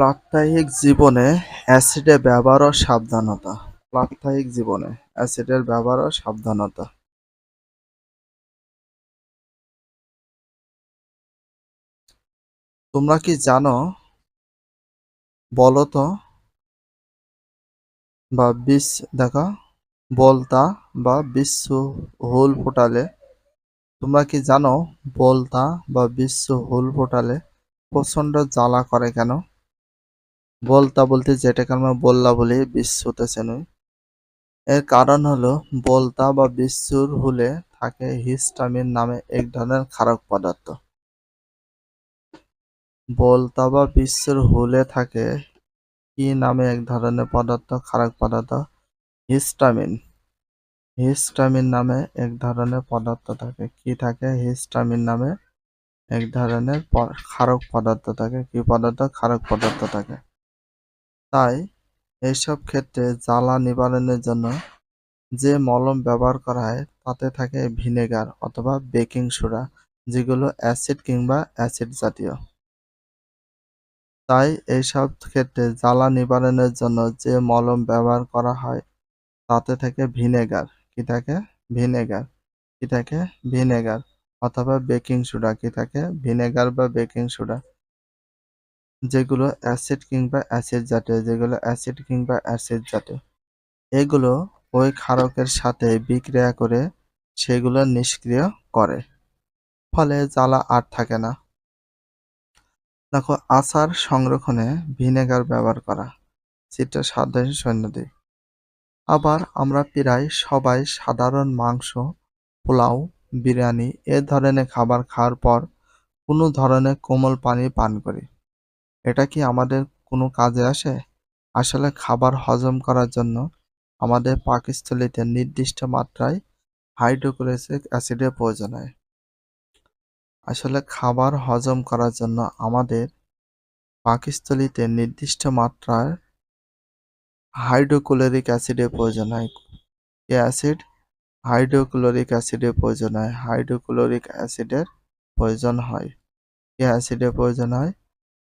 প্রাত্যহিক জীবনে অ্যাসিডের ব্যবহার ও সাবধানতা। প্রাত্যহিক জীবনে অ্যাসিডের ব্যবহার ও সাবধানতা। তোমরা কি জানো বলো তো বা বিষ, দেখা, বলতা বা বিশ্ব হুল ফোটালে, তোমরা কি জানো, বলতা বা বিশ্ব হুল ফোটালে প্রচণ্ড জ্বালা করে কেন? বলতা বলতে যেটাকে আমরা বললা বলি বিশ্বতে চেনুই এর কারণ হলো, বলতা বা বিশ্বর হুলে থাকে হিস্টামিন নামে এক ধরনের ক্ষারক পদার্থ। বলতা বা বিশ্বর হুলে থাকে কি নামে এক ধরনের পদার্থ, ক্ষারক পদার্থ? হিস্টামিন। হিস্টামিন নামে এক ধরনের পদার্থ থাকে। কি থাকে? হিস্টামিন নামে এক ধরনের ক্ষারক পদার্থ থাকে। কি পদার্থ? ক্ষারক পদার্থ থাকে। তাই এইসব ক্ষেত্রে জ্বালা নিবারণের জন্য যে মলম ব্যবহার করা হয়, তাতে থাকে ভিনেগার অথবা বেকিং সোডা, যেগুলো অ্যাসিড কিংবা অ্যাসিড জাতীয়। তাই এইসব ক্ষেত্রে জ্বালা নিবারণের জন্য যে মলম ব্যবহার করা হয়, তাতে থাকে ভিনেগার। কি থাকে? ভিনেগার। কি থাকে? ভিনেগার অথবা বেকিং সোডা। কি থাকে? ভিনেগার বা বেকিং সোডা। যেগুলো অ্যাসিড কিংবা অ্যাসিড জাতীয়, যেগুলো অ্যাসিড কিংবা অ্যাসিড জাতীয়। এগুলো ওই ক্ষারকের সাথে বিক্রিয়া করে সেগুলো নিষ্ক্রিয় করে। ফলে জ্বালা আর থাকে না। দেখো, আচার সংরক্ষণে ভিনেগার ব্যবহার করা চিত্র সাধারণ সৈন্যদের আবার আমরা প্রায় সবাই সাধারণ মাংস, পোলাও, বিরিয়ানি, এ ধরনের খাবার খাওয়ার পর কোনো ধরনের কোমল পানি পান করি। এটা কি আমাদের কোনো কাজে আসে? আসলে খাবার হজম করার জন্য আমাদের পাকস্থলীতে নির্দিষ্ট মাত্রায় হাইড্রোক্লোরিক অ্যাসিডের প্রয়োজন হয়। আসলে খাবার হজম করার জন্য আমাদের পাকস্থলীতে নির্দিষ্ট মাত্রায় হাইড্রোক্লোরিক অ্যাসিডের প্রয়োজন হয়। এ অ্যাসিড? হাইড্রোক্লোরিক অ্যাসিডের প্রয়োজন হয়। হাইড্রোক্লোরিক অ্যাসিডের প্রয়োজন হয়। এ অ্যাসিডের প্রয়োজন হয়?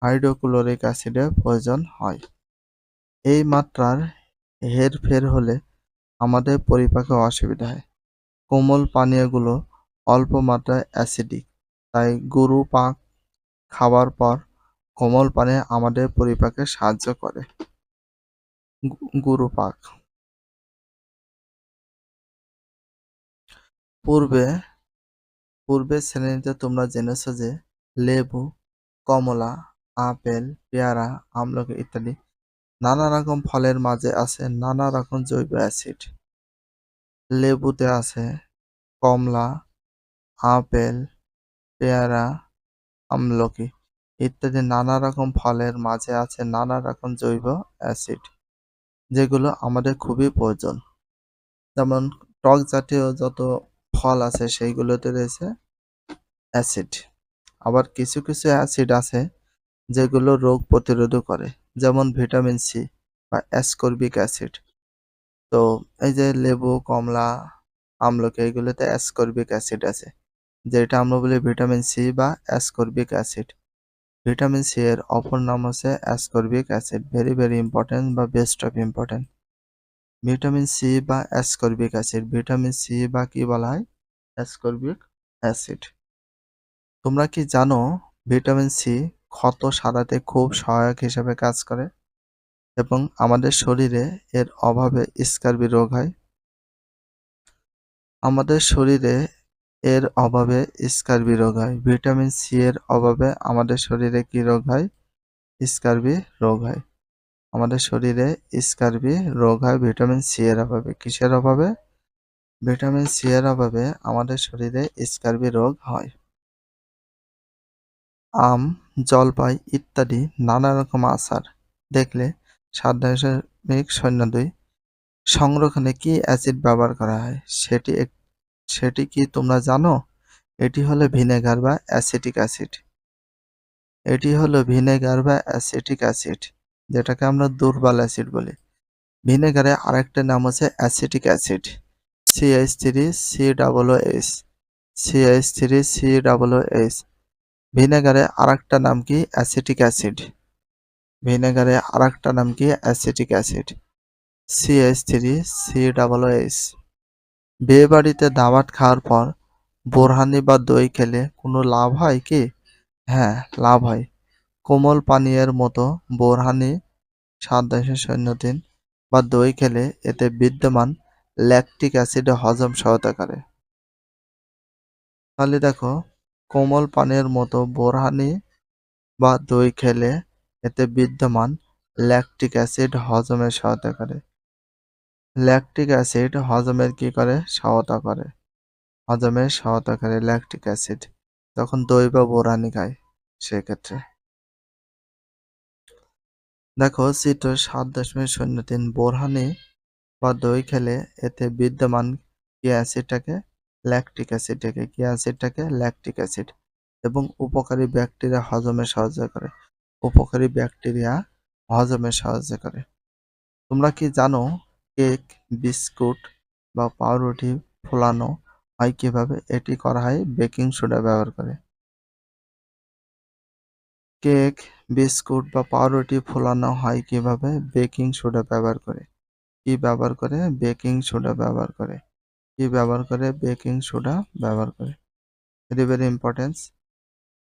হাইড্রোক্লোরিক অ্যাসিডের প্রয়োজন হয়। এই মাত্রার হেরফের হলে আমাদের পরিপাকে অসুবিধা হয়। কোমল পানীয়গুলো অল্প মাত্রায় অ্যাসিডিক, তাই গরু পাক খাওয়ার পর কোমল পানীয় আমাদের পরিপাকে সাহায্য করে। গরু পাক। পূর্বে, পূর্বের শ্রেণীতে তোমরা জেনেছ যে লেবু, কমলা আপেল, পেয়ারা, আমলকি ইত্যাদি নানা রকম ফলের মাঝে আছে, নানা রকম জৈব অ্যাসিড। লেবুতে আছে কমলা, আপেল, পেয়ারা, আমলকি ইত্যাদি নানা রকম ফলের মাঝে আছে, নানা রকম জৈব অ্যাসিড, যেগুলো আমাদের খুবই প্রয়োজন। যেমন টক জাতীয় যত ফল আছে, সেইগুলোতে রয়েছে অ্যাসিড। আবার কিছু কিছু অ্যাসিড আছে যেগুলো রোগ প্রতিরোধ করে, যেমন ভিটামিন সি বা অ্যাসকর্বিক অ্যাসিড। তো এই যে লেবু, কমলা, আমলকি, এগুলোতে অ্যাসকর্বিক অ্যাসিড আছে, যেটা আমরা বলি ভিটামিন সি বা অ্যাসকর্বিক অ্যাসিড। ভিটামিন সি এর অপর নাম হচ্ছে ascorbic acid very very important বা best of important vitamin C বা অ্যাসকর্বিক অ্যাসিড, ভিটামিন সি বা কি বলা হয়? Ascorbic acid. তোমরা কি জানো ভিটামিন সি ক্ষত সারাতে খুব সহায়ক হিসেবে কাজ করে এবং আমাদের শরীরে এর অভাবে স্কার্বি রোগ হয়। আমাদের শরীরে এর অভাবে স্কার্বি রোগ হয়। ভিটামিন সি এর অভাবে আমাদের শরীরে কি রোগ হয়? স্কার্বি রোগ হয়। আমাদের শরীরে স্কার্বি রোগ হয় ভিটামিন সি এর অভাবে। কিসের অভাবে? ভিটামিন সি এর অভাবে আমাদের শরীরে স্কার্বি রোগ হয়। আম, জলপাই ইত্যাদি নানা রকম আচার। দেখলে সাত শূন্য দুই সংরক্ষণে কি অ্যাসিড ব্যবহার করা হয়? সেটি সেটি কি তোমরা জানো? এটি হলো ভিনেগার বা অ্যাসিটিক অ্যাসিড এটি হলো ভিনেগার বা অ্যাসিটিক অ্যাসিড যেটাকে আমরা দুর্বল অ্যাসিড বলি। ভিনেগারে আরেকটা নাম হচ্ছে acetic acid CH three C double O S CH three C double O S ভিনেগারে আরেকটা নাম কি? Acetic acid. ভিনেগারে আরেকটা নাম কি? Acetic acid. CH three C double H. বিয়ে বাড়িতে দাওয়াত খাওয়ার পর বোরহানি বা দই খেলে কোনো লাভ হয় কি? হ্যাঁ লাভ হয়। কোমল পানীয়ের মতো বোরহানি সাত দশমিক শূন্য তিন বা দই খেলে এতে বিদ্যমান ল্যাকটিক অ্যাসিডে হজম সহায়তা করে। তাহলে দেখো কোমল পানীয়ের মতো বোরহানি বা দই খেলে এতে বিদ্যমান ল্যাকটিক অ্যাসিড হজমে সহায়তা করে। ল্যাকটিক অ্যাসিড হজমের কি করে? সহায়তা করে। হজমের সহায়তা করে ল্যাকটিক অ্যাসিড। যখন দই বা বোরহানি খায়, সেক্ষেত্রে। দেখো চিত্র সাত দশমিক শূন্য তিন বোরহানি বা দই খেলে এতে বিদ্যমান কি অ্যাসিডটাকে ল্যাকটিক অ্যাসিডটাকে কি অ্যাসিডটাকে ল্যাকটিক অ্যাসিড এবং উপকারী ব্যাকটেরিয়া হজমে সাহায্য করে। উপকারী ব্যাকটেরিয়া হজমে সাহায্য করে। তোমরা কি জানো কেক বিস্কুট বা পাউরুটি ফোলানো হয় কীভাবে? এটি করা হয় বেকিং সোডা ব্যবহার করে। কেক বিস্কুট বা পাউরুটি ফোলানো হয় কীভাবে? বেকিং সোডা ব্যবহার করে। কি ব্যবহার করে? বেকিং সোডা ব্যবহার করে। কি ব্যবহার করে? বেকিং সোডা ব্যবহার করে। ভেরি ভেরি ইম্পর্টেন্স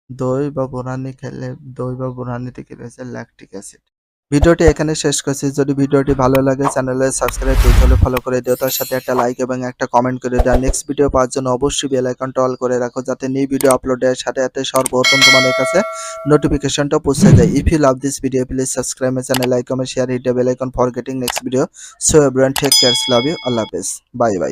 দই বা বোরানি খেলে, দই বা বোরানিতে কি রয়েছে? ল্যাকটিক অ্যাসিড ভিডিওটি এখানে শেষ করছি। যদি ভিডিওটি ভালো লাগে চ্যানেলে সাবস্ক্রাইব হলে ফলো করে দিও। তার সাথে একটা লাইক এবং একটা কমেন্ট করে দাও। নেক্সট ভিডিও পাওয়ার জন্য অবশ্যই বেল আইকনটা অল করে রাখো, যাতে নিউ ভিডিও আপলোডের সাথে সাথে সর্বপ্রথম তোমাদের কাছে নোটিফিকেশনটা পৌঁছে যায়। If you love this video please subscribe my channel comment share hit the bell icon for getting next video so everyone take cares love you আল্লাহ হাফেজ বাই বাই